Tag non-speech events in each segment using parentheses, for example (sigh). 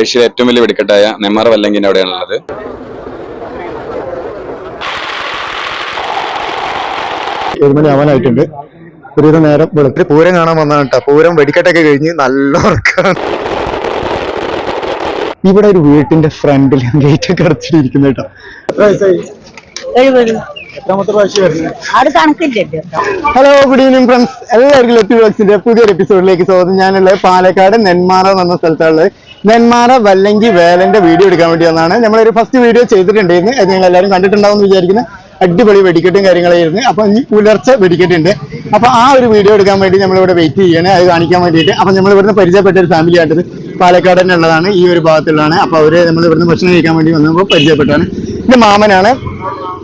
ഏഷ്യയിലെ ഏറ്റവും വലിയ വെടിക്കെട്ടായ നെമ്മാറ വല്ലങ്കിന്റെ അവിടെയാണുള്ളത് ഏഴുമണി ആവാനായിട്ടുണ്ട്. ഒരുവിധം നേരം വെളുപ്പിൽ പൂരം കാണാൻ വന്നാണ് കേട്ടോ. പൂരം വെടിക്കെട്ടൊക്കെ കഴിഞ്ഞ് നല്ല ഉറക്കാണ്. ഇവിടെ ഒരു വീട്ടിന്റെ ഫ്രണ്ടിൽ ഗേറ്റ് ഒക്കെ അടച്ചിട്ടിരിക്കുന്നു കേട്ടോ. ഹലോ ഗുഡ് ഈവനിങ് ഫ്രണ്ട്സ് എല്ലാവർക്കും ലെറ്റി വ്ലോഗ്സിന്റെ പുതിയൊരു എപ്പിസോഡിലേക്ക് സ്വാഗതം. ഞാനുള്ളത് പാലക്കാട് നെന്മാറ എന്ന പറഞ്ഞ സ്ഥലത്തുള്ളത് നെന്മാറ വല്ലങ്കി വേലന്റെ വീഡിയോ എടുക്കാൻ വേണ്ടി വന്നതാണ്. നമ്മളൊരു ഫസ്റ്റ് വീഡിയോ ചെയ്തിട്ടുണ്ടായിരുന്നു. അത് നിങ്ങൾ എല്ലാവരും കണ്ടിട്ടുണ്ടാവും എന്ന് വിചാരിക്കുന്നു. അടിപൊളി വെടിക്കെട്ടും കാര്യങ്ങളായിരുന്നു. അപ്പൊ ഇനി പുലർച്ചെ വെടിക്കെട്ടുണ്ട്. അപ്പൊ ആ ഒരു വീഡിയോ എടുക്കാൻ വേണ്ടി നമ്മളിവിടെ വെയിറ്റ് ചെയ്യണേ. അത് കാണിക്കാൻ വേണ്ടിയിട്ട്. അപ്പൊ നമ്മൾ ഇവിടുന്ന് പരിചയപ്പെട്ട ഒരു ഫാമിലി ആയിട്ടത് പാലക്കാട് തന്നെ ഉള്ളതാണ്. ഈ ഒരു ഭാഗത്തുള്ളതാണ്. അപ്പൊ അവർ നമ്മൾ ഇവിടുന്ന് ഭക്ഷണം കഴിക്കാൻ വേണ്ടി വന്നപ്പോൾ പരിചയപ്പെട്ടാണ് ഇത് മാമനാണ്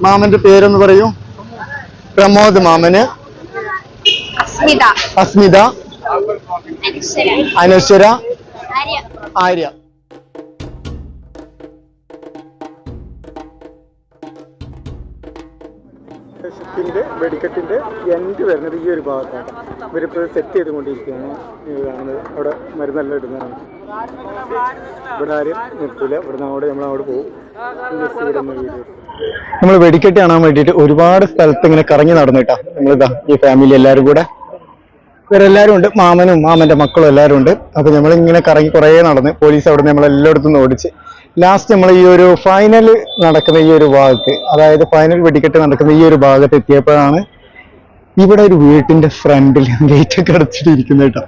മാമന്റെ പേരൊന്ന് പറയൂ? പ്രമോദ് മാമന്. അസ്മിത. അസ്മിത. അനശ്വര. ആര്യ. ആര്യ. ത്തിന്റെ വെടിക്കെട്ടിന്റെ എൻഡ് വരുന്നത് ഈ ഒരു ഭാഗത്താണ്. ഇവരിപ്പോൾ സെറ്റ് ചെയ്തുകൊണ്ടിരിക്കുകയാണ്. ഈ കാണുന്നത്. അവിടെ മരുന്നെല്ലാം ഇടുന്നതാണ്. ഇവിടെ ആരും നിർത്തില്ല ഇവിടെ അവിടെ നമ്മൾ അങ്ങോട്ട് പോകും നമ്മൾ വെടിക്കെട്ട് കാണാൻ വേണ്ടിയിട്ട് ഒരുപാട് സ്ഥലത്ത് ഇങ്ങനെ കറങ്ങി നടന്നു കേട്ടോ നമ്മളിതാ ഈ ഫാമിലി എല്ലാവരും കൂടെ. ഇവരെല്ലാവരും ഉണ്ട്. മാമനും മാമന്റെ മക്കളും എല്ലാവരും ഉണ്ട്. അപ്പൊ നമ്മൾ ഇങ്ങനെ കറങ്ങി കുറേ നടന്ന് പോലീസ് അവിടെ നിന്ന് എല്ലായിടത്തും ഓടിച്ച് ലാസ്റ്റ് നമ്മൾ ഈ ഒരു ഫൈനൽ നടക്കുന്ന ഈ ഒരു ഭാഗത്ത് അതായത് ഫൈനൽ വെടിക്കെട്ട് നടക്കുന്ന ഈ ഒരു ഭാഗത്ത് എത്തിയപ്പോഴാണ് ഇവിടെ ഒരു വീട്ടിന്റെ ഫ്രണ്ടിൽ ഗേറ്റ് ഒക്കെ അടച്ചിട്ടിരിക്കുന്നത് കേട്ടോ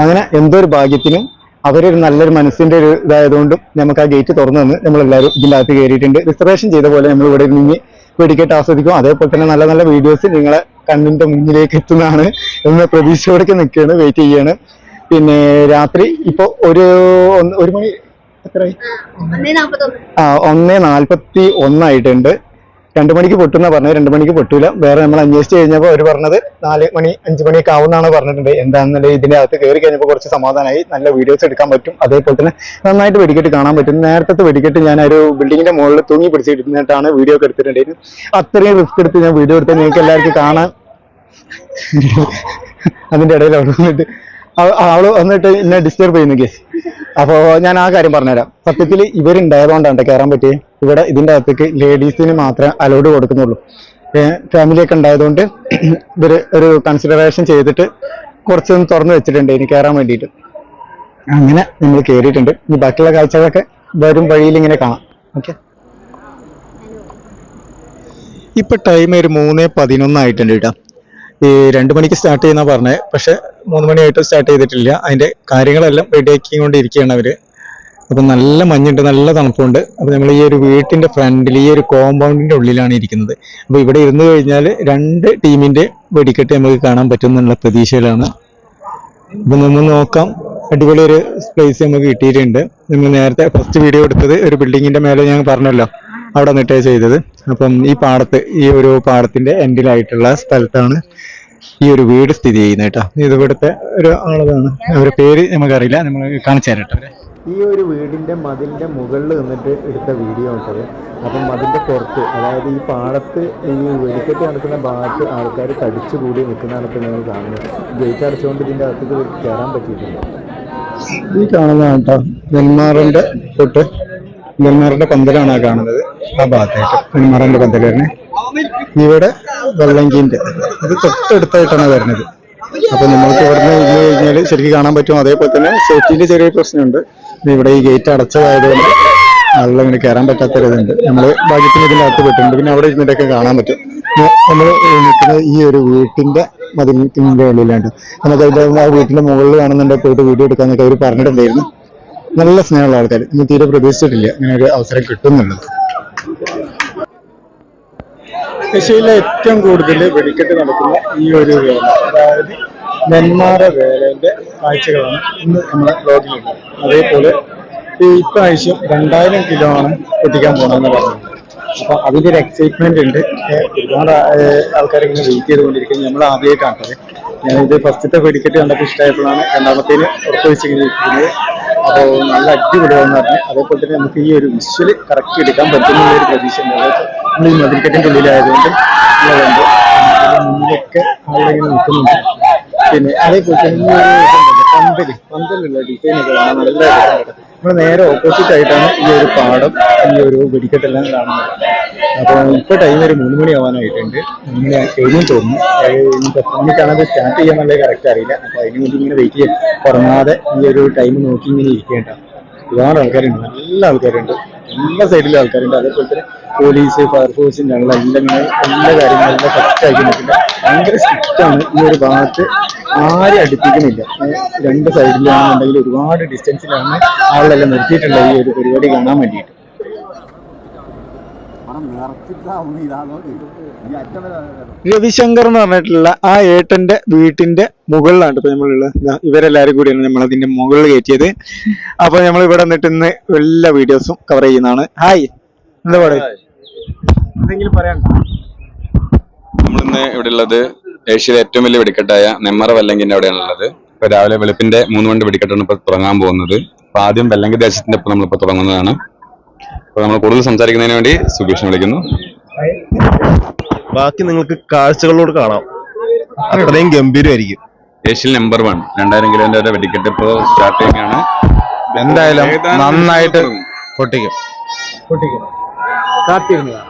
അങ്ങനെ എന്തോ ഒരു ഭാഗ്യത്തിനും അവരൊരു നല്ലൊരു മനസ്സിന്റെ ഒരു ഇതായതുകൊണ്ടും നമുക്ക് ആ ഗേറ്റ് തുറന്നു തന്ന് നമ്മളെല്ലാവരും ഇതിന്റെ അകത്ത് കയറിയിട്ടുണ്ട് റിസർവേഷൻ ചെയ്ത പോലെ നമ്മൾ ഇവിടെ നിന്ന് വെടിക്കെട്ട് ആസ്വദിക്കും. അതേപോലെ തന്നെ നല്ല നല്ല വീഡിയോസ് നിങ്ങളെ കണ്ണിന്റെ മുന്നിലേക്ക് എത്തുന്നതാണ് എന്ന പ്രതീക്ഷയോടൊക്കെ നിൽക്കുകയാണ് വെയിറ്റ് ചെയ്യാണ് പിന്നെ രാത്രി ഇപ്പൊ ഒരു ഒരു മണി എത്രയായി? ആ ഒന്നേ നാൽപ്പത്തി ഒന്നായിട്ടുണ്ട്. രണ്ടു മണിക്ക് പൊട്ടുന്ന പറഞ്ഞത്. രണ്ടു മണിക്ക് പൊട്ടൂല. വേറെ നമ്മൾ അന്വേഷിച്ച് കഴിഞ്ഞപ്പോൾ അവർ പറഞ്ഞത് നാല് മണി അഞ്ചു മണിയൊക്കെ ആവുന്നതാണ് പറഞ്ഞിട്ടുണ്ട്. എന്താണെന്നുണ്ടെങ്കിൽ ഇതിന്റെ അകത്ത് കയറി കഴിഞ്ഞപ്പോൾ കുറച്ച് സമാധാനമായി നല്ല വീഡിയോസ് എടുക്കാൻ പറ്റും. അതേപോലെ തന്നെ നന്നായിട്ട് വെടിക്കെട്ട് കാണാൻ പറ്റും. നേരത്തെ വെടിക്കെട്ട് ഞാൻ ഒരു ബിൽഡിങ്ങിന്റെ മുകളിൽ തൂങ്ങി പിടിച്ചിരുന്നിട്ടാണ് വീഡിയോ ഒക്കെ എടുത്തിട്ടുണ്ടായിരുന്നു അത്രയും റിസ്ക് എടുത്ത് ഞാൻ വീഡിയോ എടുത്ത് നിങ്ങൾക്ക് എല്ലാവർക്കും കാണാൻ (laughs) അതിന്റെ ഇടയിൽ അവിടെ വന്നിട്ട് അവൾ വന്നിട്ട് എന്നെ ഡിസ്റ്റർബ് ചെയ്യുന്നു കേസ് അപ്പോ ഞാൻ ആ കാര്യം പറഞ്ഞുതരാം. സത്യത്തിൽ ഇവരുണ്ടായതുകൊണ്ടാണ് കേറാൻ പറ്റിയത് ഇവിടെ ഇതിന്റെ അകത്തേക്ക് ലേഡീസിന് മാത്രമേ അലോഡ് കൊടുക്കുന്നുള്ളൂ. ഫാമിലി ഒക്കെ ഉണ്ടായതുകൊണ്ട് ഇവർ ഒരു കൺസിഡറേഷൻ ചെയ്തിട്ട് കുറച്ചൊന്ന് തുറന്നു വെച്ചിട്ടുണ്ട് ഇനി കയറാൻ വേണ്ടിയിട്ട്. അങ്ങനെ നമ്മൾ കയറിയിട്ടുണ്ട് ഇനി ബാക്കിയുള്ള കാഴ്ചകളൊക്കെ വരും വഴിയിൽ ഇങ്ങനെ കാണാം. ഓക്കെ ഇപ്പൊ ടൈം ഒരു മൂന്ന് പതിനൊന്നായിട്ടുണ്ട് കേട്ടോ. ഈ രണ്ട് മണിക്ക് സ്റ്റാർട്ട് ചെയ്യുന്ന പറഞ്ഞത് പക്ഷെ മൂന്ന് മണിയായിട്ട് സ്റ്റാർട്ട് ചെയ്തിട്ടില്ല. അതിന്റെ കാര്യങ്ങളെല്ലാം റെഡിയാക്കി കൊണ്ടിരിക്കുകയാണ് അവർ. അപ്പൊ നല്ല മഞ്ഞുണ്ട് നല്ല തണുപ്പുണ്ട്. അപ്പൊ നമ്മൾ ഈ ഒരു വീട്ടിന്റെ ഫ്രണ്ടിൽ ഈ ഒരു കോമ്പൗണ്ടിന്റെ ഉള്ളിലാണ് ഇരിക്കുന്നത്. അപ്പൊ ഇവിടെ ഇരുന്ന് കഴിഞ്ഞാൽ രണ്ട് ടീമിന്റെ വെടിക്കെട്ട് നമുക്ക് കാണാൻ പറ്റും എന്നുള്ള പ്രതീക്ഷയിലാണ്. അപ്പൊ നമ്മൾ നോക്കാം. അടിപൊളി ഒരു പ്ലേസ് നമുക്ക് കിട്ടിയിട്ടുണ്ട്. നമ്മൾ നേരത്തെ ഫസ്റ്റ് വീഡിയോ എടുത്തത് ഒരു ബിൽഡിങ്ങിന്റെ മേലെ ഞാൻ പറഞ്ഞല്ലോ. അവിടെ നിന്നിട്ടേ ചെയ്തത്. അപ്പം ഈ പാടത്ത് ഈ ഒരു പാടത്തിന്റെ എൻഡിലായിട്ടുള്ള സ്ഥലത്താണ് ഈ ഒരു വീട് സ്ഥിതി ചെയ്യുന്നത് കേട്ടോ. ഇത് ഇവിടുത്തെ ഒരു ആളതാണ്. അവരുടെ പേര് നമുക്കറിയില്ല. നമ്മൾ കാണിച്ചു തരാം ഈ ഒരു വീടിന്റെ മതിലിന്റെ മുകളിൽ നിന്നിട്ട് എടുത്ത വീഡിയോ ഉണ്ടത് അപ്പം അതിന്റെ പുറത്ത് അതായത് ഈ പാടത്ത് ഈ വെടിക്കെട്ട് നടക്കുന്ന ഭാഗത്ത് ആൾക്കാർ തടിച്ചു കൂടി നിൽക്കുന്നതാണ് ഇപ്പോൾ നിങ്ങൾ കാണുന്നത്. ഗേറ്റ് അടച്ചുകൊണ്ട് ഇതിന്റെ അകത്തേക്ക് കയറാൻ പറ്റിയിട്ടുണ്ട് ഈ കാണുന്നതാണ് കേട്ടോ. നെന്മാറിന്റെ തൊട്ട് നെന്മാറിന്റെ പന്തലാണ് കാണുന്നത്. ആ ഭാഗത്തായിട്ട് നെന്മാറിന്റെ പന്തൽ വരുന്നത് ഇവിടെ വെള്ളങ്കിന്റെ അത് തൊട്ടടുത്തായിട്ടാണ് വരുന്നത്. അപ്പൊ നമ്മൾക്ക് ഇവിടുന്ന് ഇരുന്ന് കഴിഞ്ഞാൽ ശരിക്കും കാണാൻ പറ്റും. അതേപോലെ തന്നെ സേഫ്റ്റിന്റെ ചെറിയ പ്രശ്നമുണ്ട്. ഇവിടെ ഈ ഗേറ്റ് അടച്ചതായതുകൊണ്ട് ആളുകൾ ഇങ്ങനെ കയറാൻ പറ്റാത്തൊരിതുണ്ട്. നമ്മൾ ഭാഗ്യത്തിന് ഇതിന്റെ അകത്ത് പെട്ടിട്ടുണ്ട്. പിന്നെ അവിടെ ഇരുന്നിട്ടൊക്കെ കാണാൻ പറ്റും. നമ്മൾ നിൽക്കുന്നത് ഈ ഒരു വീട്ടിന്റെ മതിലിന്റെ ഉള്ളിലാണ്. നമുക്ക് അതിന്റെ ആ വീട്ടിന്റെ മുകളിൽ കാണുന്നുണ്ട്. പോയിട്ട് വീഡിയോ എടുക്കാന്നൊക്കെ അവർ പറഞ്ഞിട്ടുണ്ടായിരുന്നു. നല്ല സ്നേഹമുള്ള ആൾക്കാർ നമ്മൾ തീരെ പ്രതീക്ഷിച്ചിട്ടില്ല ഇങ്ങനെ ഒരു അവസരം കിട്ടുന്നുള്ളത് ഏഷ്യയിലെ ഏറ്റവും കൂടുതൽ വെടിക്കെട്ട് നടക്കുന്ന ഈ ഒരു വേല അതായത് നെന്മാറ വേലന്റെ കാഴ്ചകളാണ് ഇന്ന് നമ്മുടെ ലോകത്തിലുള്ളത്. അതേപോലെ ഈ ഇപ്രാവശ്യം രണ്ടായിരം കിലോ ആണ് പൊട്ടിക്കാൻ പോകണമെന്ന് പറഞ്ഞത് അപ്പൊ അതിന്റെ ഒരു എക്സൈറ്റ്മെന്റ് ഉണ്ട്. ഒരുപാട് ആൾക്കാർ ഇങ്ങനെ വെയിറ്റ് ചെയ്തുകൊണ്ടിരിക്കുന്നത് നമ്മൾ ആദ്യമായിട്ടാണ്. ഞാനിത് ഫസ്റ്റത്തെ വെടിക്കെട്ട് കണ്ടപ്പോൾ ഇഷ്ടമായപ്പോഴാണ് രണ്ടാമത്തേന് ഉറപ്പ് വെച്ചിങ്ങനെ ഇരിക്കുന്നത്. അപ്പോൾ നല്ല അടിപൊളിയാണെന്ന് പറഞ്ഞു. അതേപോലെ തന്നെ നമുക്ക് ഈ ഒരു വിഷ്വൽ കറക്റ്റ് എടുക്കാൻ പറ്റുന്ന ഒരു പ്രതീക്ഷ നമ്മൾ ഈ മതിൽക്കെട്ടിന്റെ ഉള്ളിലായതുകൊണ്ട് നമ്മളുണ്ട് മുന്നിലൊക്കെ ഇങ്ങനെ നിൽക്കുന്നുണ്ട്. പിന്നെ അതേപോലെ തന്നെ പന്തൽ. പന്തലുള്ള ഡിസൈനൊക്കെ കാണാൻ നല്ല നമ്മൾ നേരെ ഓപ്പോസിറ്റ് ആയിട്ടാണ് ഈ ഒരു പാടം ഈ ഒരു വെടിക്കെട്ടെല്ലാം കാണുന്നത്. അപ്പോൾ ഇപ്പോൾ ടൈം ഒരു മൂന്ന് മണി ആവാനായിട്ടുണ്ട് മൂന്ന് മണി കഴിഞ്ഞു തോന്നുന്നു പത്ത് മണിക്കാണ് അത് സ്റ്റാർട്ട് ചെയ്യാന്നുള്ളത് കറക്റ്റ് അറിയില്ല. അപ്പോൾ അതിന് വേണ്ടി ഇങ്ങനെ വെയിറ്റ് ചെയ്യാൻ കുറങ്ങാതെ ഈ ഒരു ടൈം നോക്കി ഇങ്ങനെ ഇരിക്കേണ്ട. ഒരുപാട് ആൾക്കാരുണ്ട്. നല്ല ആൾക്കാരുണ്ട്. എല്ലാ സൈഡിലും ആൾക്കാരുണ്ട്. അതേപോലെ തന്നെ പോലീസ് ഫയർഫോഴ്സ് എല്ലാം ഇങ്ങനെ എല്ലാ കാര്യങ്ങളും കറക്റ്റ് ആക്കി നിൽക്കില്ല ഭയങ്കര സ്ട്രിക്റ്റ് ആണ് ഈ ഒരു ഭാഗത്ത് ആരും അടുപ്പിക്കുന്നില്ല. രണ്ട് സൈഡിലാണെന്നുണ്ടെങ്കിൽ ഒരുപാട് ഡിസ്റ്റൻസിലാണ് ആളെല്ലാം നിർത്തിയിട്ടുള്ളത് ഈ ഒരു പരിപാടി കാണാൻ വേണ്ടിയിട്ട്. രവിശങ്കർ എന്ന് പറഞ്ഞിട്ടുള്ള ആ ഏട്ടന്റെ വീട്ടിന്റെ മുകളിലാണ് ഇപ്പൊ നമ്മളുള്ളത് ഇവരെല്ലാരും കൂടിയാണ് നമ്മൾ അതിന്റെ മുകളിൽ കയറ്റിയത്. അപ്പൊ നമ്മൾ ഇവിടെ നിന്നിട്ട് ഇന്ന് എല്ലാ വീഡിയോസും കവർ ചെയ്യുന്നതാണ്. ഹായ് എന്താ പറയുക എന്തെങ്കിലും പറയാനുണ്ടോ? നമ്മളിന്ന് ഇവിടെ ഉള്ളത് ഏഷ്യയിലെ ഏറ്റവും വലിയ വെടിക്കെട്ടായ നെമ്മറ വെല്ലങ്കിന്റെ അവിടെയാണ് ഉള്ളത്. ഇപ്പൊ രാവിലെ വെളുപ്പിന്റെ മൂന്ന് മണി വെടിക്കെട്ടാണ് ഇപ്പൊ തുടങ്ങാൻ പോകുന്നത്. അപ്പൊ ആദ്യം വെല്ലങ്കി ദേശത്തിന്റെ ഇപ്പൊ നമ്മളിപ്പോ തുടങ്ങുന്നതാണ്. അപ്പൊ നമ്മൾ കൂടുതൽ സംസാരിക്കുന്നതിന് വേണ്ടി സുഖീഷ് വിളിക്കുന്നു. ബാക്കി നിങ്ങൾക്ക് കാഴ്ചകളോട് കാണാം. അത്രയും ഗംഭീരമായിരിക്കും. ഏഷ്യയിൽ നമ്പർ വൺ രണ്ടായിരം കിലോന്റെ ഒരു വെടിക്കെട്ട് ഇപ്പോ സ്റ്റാർട്ട് ചെയ്യുകയാണ്. എന്തായാലും നന്നായിട്ട് പൊട്ടിക്കും. പൊട്ടിക്കും. കാത്തിരുന്നതാണ്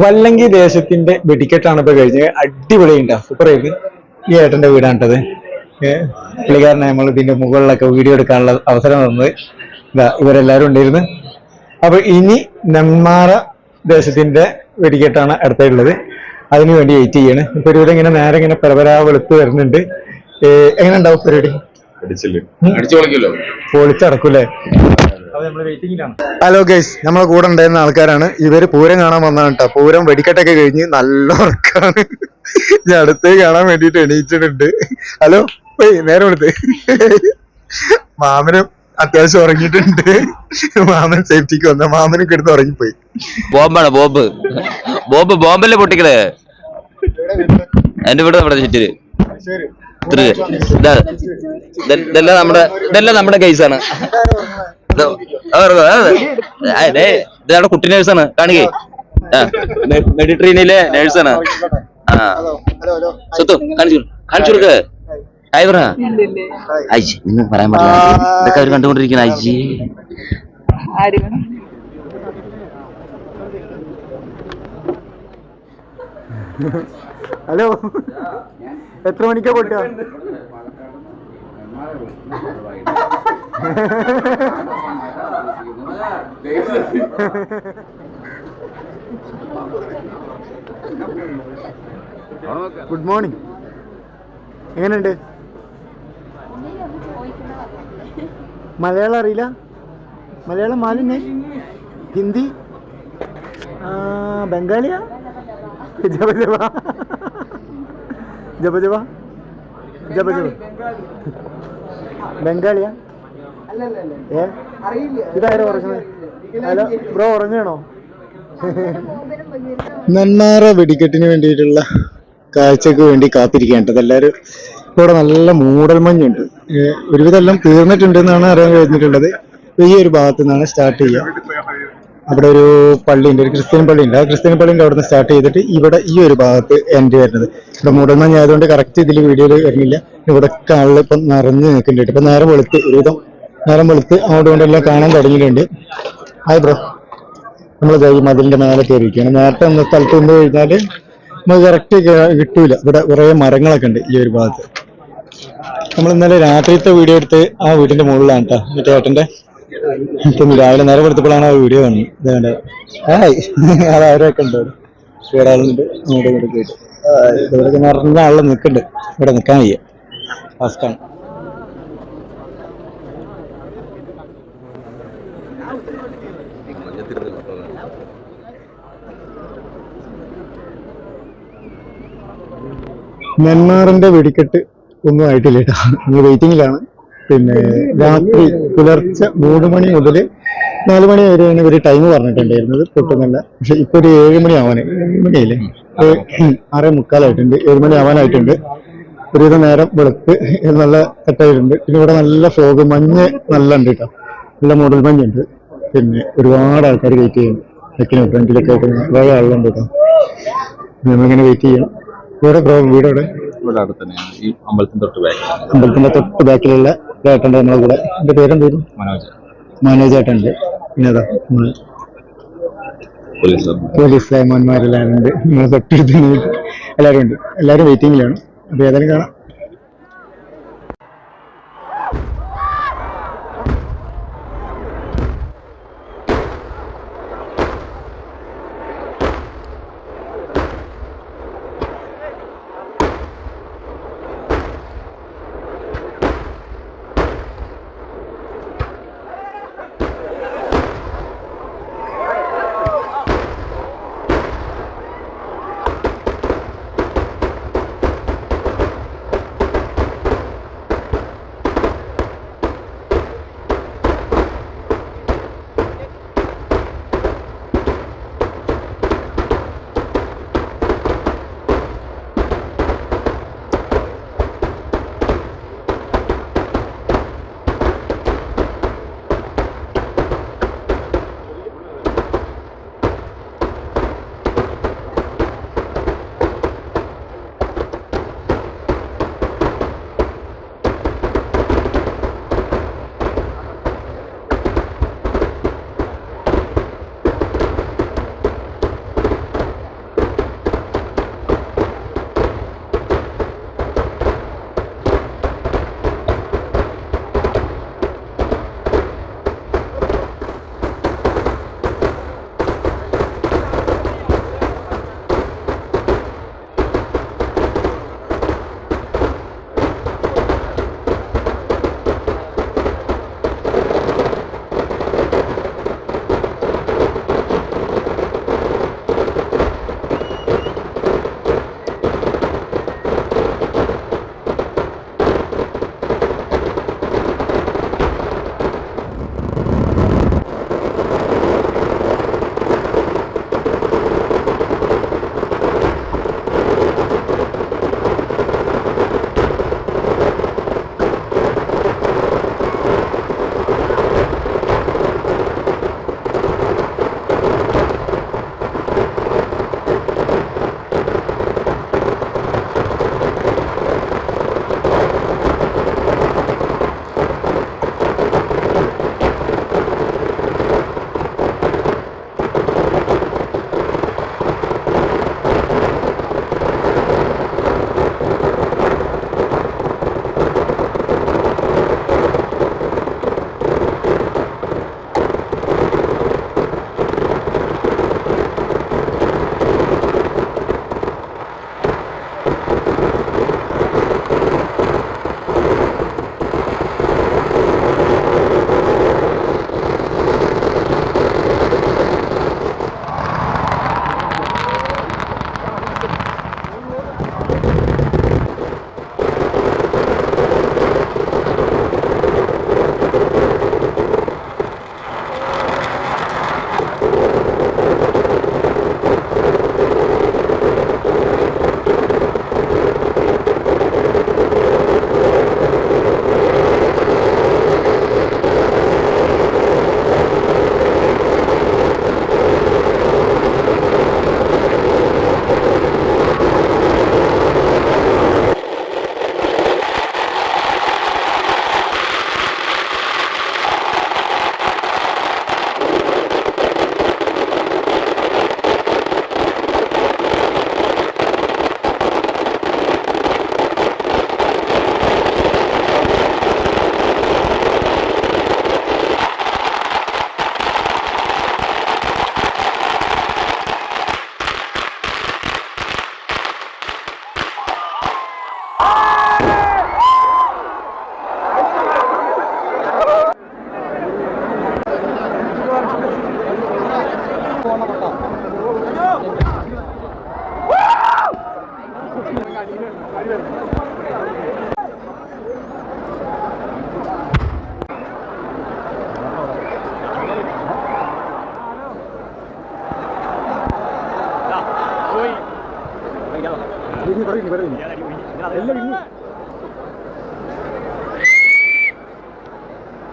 വല്ലങ്കി ദേശത്തിന്റെ വെടിക്കെട്ടാണ് ഇപ്പൊ കഴിഞ്ഞത്. അടിപൊളിയുണ്ടാ. സൂപ്പർ ആയിട്ട്. ഈ ഏട്ടന്റെ വീടാണിട്ടത് ഏഹ് പുള്ളിക്കാരനെ നമ്മൾ ഇതിന്റെ മുകളിലൊക്കെ വീഡിയോ എടുക്കാനുള്ള അവസരം തന്നത്. ഇതാ ഇവരെല്ലാരും ഉണ്ടായിരുന്നു. അപ്പൊ ഇനി നെന്മാറ ദേശത്തിന്റെ വെടിക്കെട്ടാണ് അടുത്തായിട്ടുള്ളത്. അതിനു വേണ്ടി വെയിറ്റ് ചെയ്യാണ്. ഇപ്പൊ ഒരു ഇങ്ങനെ നേരെ ഇങ്ങനെ പരപരാ വെളുത്ത് വരുന്നുണ്ട്. എങ്ങനെ ഉണ്ടാവും പരിപാടി? പൊളിച്ചടക്കൂലേ ഹലോ ഗൈസ് നമ്മളെ കൂടെ ഉണ്ടായിരുന്ന ആൾക്കാരാണ്. ഇവർ പൂരം കാണാൻ വന്നാണ് കേട്ടോ. പൂരം വെടിക്കെട്ടൊക്കെ കഴിഞ്ഞ് നല്ല ഉറക്കാണ്. ഞാൻ അടുത്തേ കാണാൻ വേണ്ടിട്ട് എണീറ്റിട്ടുണ്ട്. ഹലോ ഏയ് നേരം എടുത്ത് മാമനും അത്യാവശ്യം ഉറങ്ങിയിട്ടുണ്ട്. മാമൻ സേഫ്റ്റിക്ക് വന്ന. മാമനും കിടന്ന് ഉറങ്ങിപ്പോയി. ബോംബാണ് ബോംബ്. ബോംബ് ബോംബല്ലേ പൊട്ടിക്കലേ? എന്റെ വീട് നമ്മുടെ ചുറ്റിൽ. ഇതെല്ലാം നമ്മുടെ ഇതെല്ലാം നമ്മുടെ കേസാണ് ഇതാണ് കുട്ടി നേഴ്സാണ് കാണുകേ മെഡിട്രീനിലെ നേഴ്സാണ് ആ. സ്വത്തു കാണിച്ചു കാണിച്ചു കൊടുക്ക്. ഹായ് പറ അയ്യ് നിങ്ങൾ പറയാൻ പറ്റില്ല ഇതൊക്കെ അവർ കണ്ടുകൊണ്ടിരിക്കുന്ന. അയ്യേ ഹലോ. എത്ര മണിക്കാ പൊട്ടുക? (laughs) ഗുഡ് മോർണിംഗ് എങ്ങനെയുണ്ട്? മലയാളം അറിയില്ല. മലയാളം മാലിന്യ. ഹിന്ദി. ബംഗാളിയാ? ജപ. ജപ ജപ. ജപ ജപ. ബംഗാളിയാ? ഏ? ഇതാരോ ഉറങ്ങുന്നത് ഹലോ ബ്രോ ഉറങ്ങണോ? നെന്മാറ വെടിക്കെട്ടിന് വേണ്ടിയിട്ടുള്ള കാഴ്ചക്ക് വേണ്ടി കാത്തിരിക്കേണ്ടത് എല്ലാവരും ഇവിടെ നല്ല മൂടൽമഞ്ഞുണ്ട് മഞ്ഞുണ്ട്. ഒരുവിധം എല്ലാം തീർന്നിട്ടുണ്ട് എന്നാണ് അറിയാൻ കഴിഞ്ഞിട്ടുള്ളത്. ഈ ഒരു ഭാഗത്തു നിന്നാണ് സ്റ്റാർട്ട് ചെയ്യുക. അവിടെ ഒരു പള്ളിയുണ്ട് ഒരു ക്രിസ്ത്യൻ പള്ളിയുണ്ട്. ആ ക്രിസ്ത്യൻ പള്ളിന്റെ അവിടെ നിന്ന് സ്റ്റാർട്ട് ചെയ്തിട്ട് ഇവിടെ ഈ ഒരു ഭാഗത്ത് എൻഡ് വരുന്നത്. ഇവിടെ മൂടൽമഞ്ഞ് ആയതുകൊണ്ട് കറക്റ്റ് ഇതിൽ വീഡിയോയിൽ വരുന്നില്ല. ഇവിടെ ആളുകൾ ഇപ്പം നിറഞ്ഞു നിൽക്കുന്നുണ്ട്. ഇപ്പം നേരം വെളുത്ത് ഒരുവിധം നേരം വെളുത്ത് അങ്ങോട്ടും ഇങ്ങോട്ടും എല്ലാം കാണാൻ തുടങ്ങിയിട്ടുണ്ട്. ഹായ് ബ്രോ നമ്മൾ ഈ മതിലിന്റെ മേലെ കയറിയിരിക്കുകയാണ്. നേരത്തെ ഒന്ന് സ്ഥലത്ത് നിന്ന് കഴിഞ്ഞാൽ നമുക്ക് കറക്റ്റ് കിട്ടൂല. ഇവിടെ കുറേ മരങ്ങളൊക്കെ ഉണ്ട് ഈ ഒരു ഭാഗത്ത്. നമ്മൾ ഇന്നലെ രാത്രിത്തെ വീഡിയോ എടുത്ത് ആ വീടിന്റെ മുകളിലാണ് കേട്ടോ മറ്റേ ഏട്ടന്റെ ഇപ്പം രാവിലെ നേരം കൊടുത്തപ്പോഴാണ് ആ വീഡിയോ വന്നത് ഇത് ആയി ഹായ് അത് അവരൊക്കെ ഉണ്ട് ഇവിടെ ആളുണ്ട് അങ്ങോട്ടും ഇങ്ങോട്ടും കേട്ട് ഇവിടെ നിറഞ്ഞ ആളെ നിൽക്കുന്നുണ്ട്. ഇവിടെ നിൽക്കാൻ വയ്യ. ഫസ്റ്റാണ് നെന്മാറിന്റെ വെടിക്കെട്ട് ഒന്നും ആയിട്ടില്ല. കേട്ടോ നമ്മൾ വെയിറ്റിംഗിലാണ് പിന്നെ രാത്രി പുലർച്ചെ മൂന്ന് മണി മുതൽ നാല് മണി വരെയാണ് ഇവർ ടൈം പറഞ്ഞിട്ടുണ്ടായിരുന്നത്. പൊട്ടുന്നില്ല. പക്ഷെ ഇപ്പൊ ഒരു ഏഴ് മണി ആവാന്. മണിയല്ലേ ആറ് മുക്കാലായിട്ടുണ്ട്. ഏഴ് മണി ആവാനായിട്ടുണ്ട്. ഒരുവിധം നേരം വെളുപ്പ് നല്ല സെറ്റായിട്ടുണ്ട് പിന്നെ ഇവിടെ നല്ല ഫോഗ് മഞ്ഞ് നല്ല ഉണ്ട് കേട്ടോ. നല്ല മൂടൽ മഞ്ഞുണ്ട്. പിന്നെ ഒരുപാട് ആൾക്കാർ വെയിറ്റ് ചെയ്യുന്നു. തെക്കിനും ഫ്രണ്ടിലൊക്കെ കുറേ ആളുകളുണ്ട് കേട്ടോ നമ്മളിങ്ങനെ വെയിറ്റ് ചെയ്യണം. ഇവിടെ ബ്രോ വീട് ഇവിടെ ഇവിടെ അടുത്ത് തന്നെയാണ് ഈ അമ്പലത്തിന്റെ തൊട്ട് ബാക്ക് അമ്പലത്തിന്റെ തൊട്ട് ബാക്കിലുള്ള ഏട്ടന്റെ നമ്മളെ കൂടെ. എന്റെ പേരെന്തായിരുന്നു മനോജ്. മനോജ് ഏട്ടന്റെ പിന്നെ അതാ നമ്മൾ പോലീസ് പോലീസ് സാമാന്മാരെല്ലാവരും ഉണ്ട് നമ്മളെ തൊട്ടടുത്ത് എല്ലാവരും ഉണ്ട് എല്ലാവരും വെയിറ്റിംഗിലാണ് അപ്പൊ ഏതായാലും കാണാം.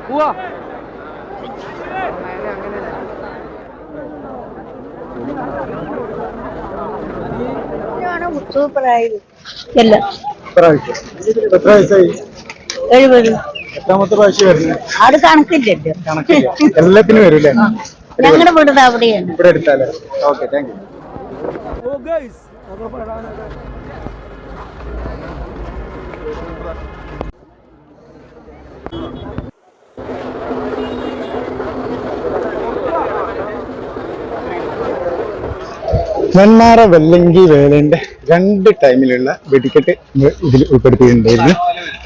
우와! സൂപ്പറായിരുന്നു ഇല്ല. എത്ര വയസ്സായി എഴുപത്. എത്രാമത്തെ പ്രാവശ്യം വരുന്നത് അത് കണക്കില്ലല്ലോ. കണക്കില്ല. എല്ലാത്തിനും വരും അല്ലേ ഞങ്ങളുടെ വീട് അവിടെയാണ്. ഇവിടെ എടുത്താലേ okay thank you Nenmara Vallangi വേലന്റെ രണ്ട് ടൈമിലുള്ള വെടിക്കെട്ട് ഇതിൽ ഉൾപ്പെടുത്തിയിട്ടുണ്ടായിരുന്നു.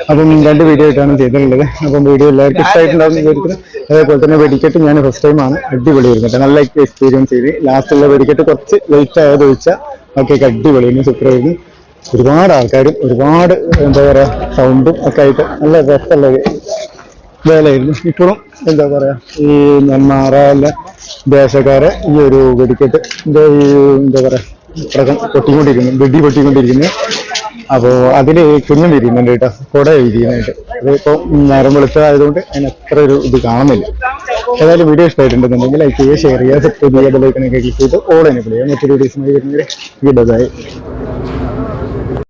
അപ്പം രണ്ട് വീഡിയോ ആയിട്ടാണ് ചെയ്തിട്ടുള്ളത്. അപ്പം വീഡിയോ എല്ലാവർക്കും ഇഷ്ടമായിട്ടുണ്ടാവും വിചാരിക്കുന്നു. അതേപോലെ തന്നെ വെടിക്കെട്ട് ഞാൻ ഫസ്റ്റ് ടൈമാണ് അടിപൊളിയായിരുന്നു കേട്ടോ. നല്ല എക്സ്പീരിയൻസ് ചെയ്ത്. ലാസ്റ്റുള്ള വെടിക്കെട്ട് കുറച്ച് ലേറ്റ് ആയത് ചോദിച്ചാൽ ഒക്കെ അടിപൊളിയായിരുന്നു സൂപ്പറായിരുന്നു ഒരുപാട് ആൾക്കാരും ഒരുപാട് എന്താ പറയുക സൗണ്ടും ഒക്കെ ആയിട്ട് നല്ല രസമുള്ള ഒരു വേലയായിരുന്നു. ഇപ്പോഴും എന്താ പറയുക ഈ നെന്മാറയിലെ ദേശക്കാരെ ഈ ഒരു വെടിക്കെട്ട് എന്താ ഈ എന്താ പറയാ പ്രകം പൊട്ടിക്കൊണ്ടിരിക്കുന്നു വെടി പൊട്ടിക്കൊണ്ടിരിക്കുന്നു. അപ്പോ അതിൽ കുഞ്ഞും വിരിയുന്നുണ്ട് കേട്ടോ കുട വിരിയുന്നുണ്ട് അതിപ്പോ നേരം വെളുത്തതായതുകൊണ്ട് അതിന് അത്ര ഒരു ഇത് കാണുന്നില്ല. ഏതായാലും വീഡിയോ ഇഷ്ടമായിട്ടുണ്ടെന്നുണ്ടെങ്കിൽ ലൈക്ക് ചെയ്യുക ഷെയർ ചെയ്യുക സബ്സ്ക്രൈബ് ചെയ്യുക ബെല്ലൈക്കണൊക്കെ ക്ലിക്ക് ചെയ്ത് ഓൾ എന്നെ വിളിക്കുക മറ്റൊരു വീഡിയോസുമായി വരുന്നവരെ വീഡിയോ